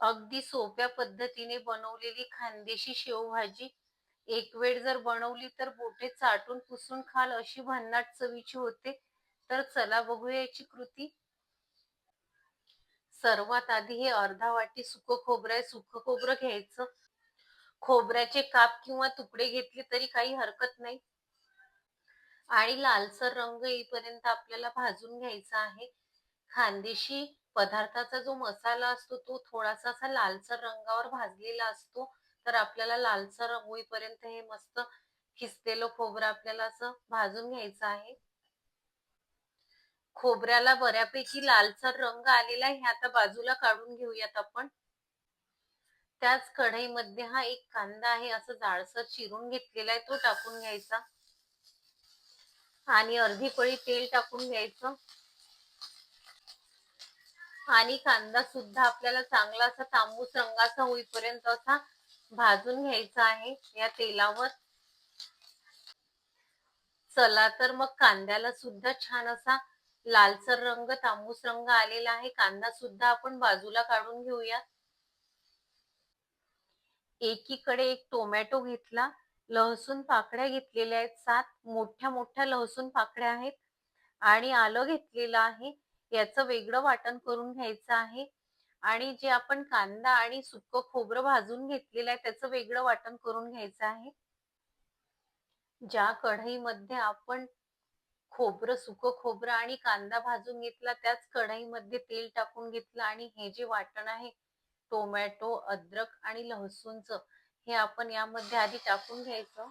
अगदी सोप्या पद्धतीने बनवलेली खानदेशी शेवभाजी. एक वेळ जर बनवली तर बोटे चाटून पुसून खाल अशी भन्नाट चवीची होते. तर चला बघूया याची कृती. सर्वात आधी हे अर्धा वाटी सुक खोबरं आहे. सुक खोबरं घ्यायचं. खोबऱ्याचे काप किंवा तुकडे घेतले तरी काही हरकत नाही. आणि लालसर रंग येईपर्यंत आपल्याला भाजून घ्यायचा आहे. खानदेशी पदार्थाचा जो मसाला असतो तो थोडासा असा लालसर रंगावर भाजलेला असतो. तर आपल्याला लालसर होईपर्यंत हे मस्त खिसलेलं खोबरं आपल्याला असं भाजून घ्यायचं आहे. खोबऱ्याला बऱ्यापैकी लालसर रंग आलेला आहे. आता बाजूला काढून घेऊयात आपण. त्याच कढईमध्ये हा एक कांदा आहे. असं जाडसर चिरून घेतलेला आहे. तो टाकून घ्यायचा. आणि अर्धी पळी तेल टाकून घ्यायचं. आणि कांदा सुद्धा आपल्याला चांगला असा तांबूस रंगाचा होईपर्यंत असा भाजून घ्यायचा आहे या तेलावर. चला तर मग कांद्याला सुद्धा छान असा लालसर रंग तांबूस रंग आलेला आहे. कांदा सुद्धा आपण बाजूला काढून घेऊया. एकीकडे एक टोमॅटो घेतला. लहसून पाकड्या घेतलेल्या आहेत सात. मोठ्या मोठ्या लहसून पाकड्या आहेत. आणि आलं घेतलेलं आहे. याचं वेगळं वाटण करून घ्यायचं आहे. आणि जे आपण कांदा आणि सुकं खोबरं भाजून घेतलेलं आहे त्याचं वेगळं वाटण करून घ्यायचं आहे. ज्या कढईमध्ये आपण खोबरं सुकं खोबरं आणि कांदा भाजून घेतला त्याच कढईमध्ये तेल टाकून घेतलं आणि हे जे वाटण आहे टोमॅटो अद्रक आणि लहसूनचं हे आपण यामध्ये आधी टाकून घ्यायचं.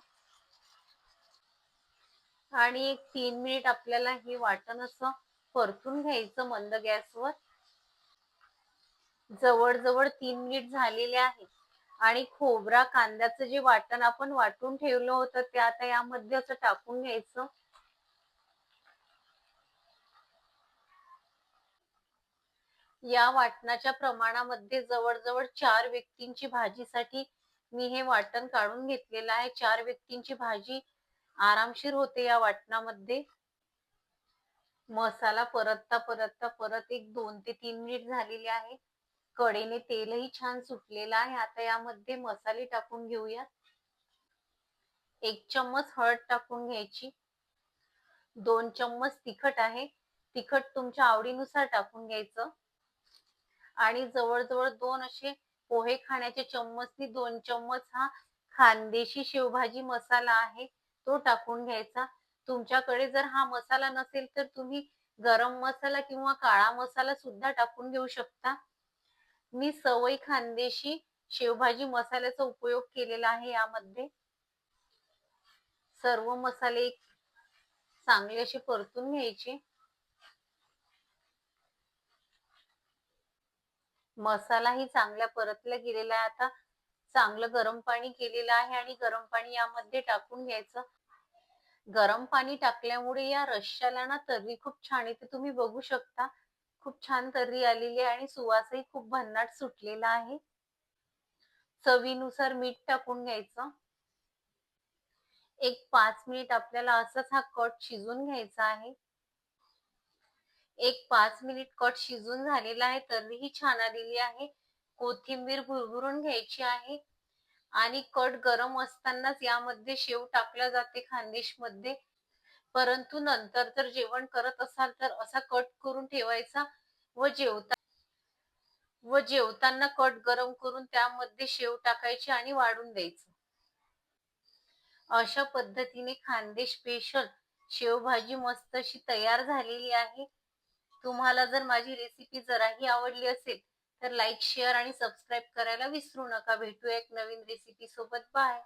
आणि एक तीन मिनिट आपल्याला हे वाटण असं परतून घ्यायचं मंद गॅसवर. जवळजवळ तीन मिनिट झालेले आहे. आणि खोबरा कांद्याचं जे वाटण आपण वाटून ठेवलं होतं ते आता यामध्ये असं टाकून घ्यायचं. या वाटणाच्या प्रमाणामध्ये जवळजवळ चार व्यक्तींची भाजीसाठी मी हे वाटण काढून घेतलेलं आहे. चार व्यक्तींची भाजी आरामशीर होते या वाटणामध्ये. मसाला परतता परतता परत एक दोन ते तीन मिनिट झालेली आहे. कडेने तेलही छान सुटलेलं आहे. आता यामध्ये मसाले टाकून घेऊया. एक चम्मच हळद टाकून घ्यायची. दोन चम्मच तिखट आहे. तिखट तुमच्या आवडीनुसार टाकून घ्यायचं. आणि जवळजवळ दोन असे पोहे खाण्याचे चम्मचनी दोन चम्मच हा खानदेशी शेवभाजी मसाला आहे. तो टाकून घ्यायचा. तुमच्याकडे जर हा मसाला नसेल तर तुम्ही गरम मसाला किंवा काळा मसाला सुद्धा टाकून घेऊ शकता. मी सवय खानदेशी शेवभाजी मसाल्याचा उपयोग केलेला आहे यामध्ये. सर्व मसाले चांगले असे परतून घ्यायचे. मसालाही चांगल्या परतला गेलेला आहे. आता चांगलं गरम पाणी केलेलं आहे आणि गरम पाणी यामध्ये टाकून घ्यायचं. गरम पाणी टाकल्यामुळे या रश्श्याला ना तर्री खूप छान येते तुम्ही बघू शकता. खूप छान तर्री आलेली आहे आणि सुवासही खूप भन्नाट सुटलेला आहे. चवीनुसार मीठ टाकून घ्यायचं. एक पाच मिनिट आपल्याला असंच हा कट शिजून घ्यायचा आहे. एक पाच मिनिट कट शिजून झालेला आहे. तर्रीही छान आलेली आहे. कोथिंबीर भुरभुरून घ्यायची आहे. आणि कट गरम असतानाच यामध्ये शेव टाकला जाते खानदेशमध्ये परंतु नंतर जर जेवण करत असाल तर असा कट करून ठेवायचा व जेवता व जेवताना कट गरम करून त्यामध्ये शेव टाकायची आणि वाढून द्यायचं. अशा पद्धतीने खानदेश स्पेशल शेवभाजी मस्त अशी तयार झालेली आहे. तुम्हाला जर माझी रेसिपी जराही आवडली असेल तर लाईक शेअर आणि सबस्क्राईब करायला विसरू नका. भेटूया एक नवीन रेसिपी सोबत. बाय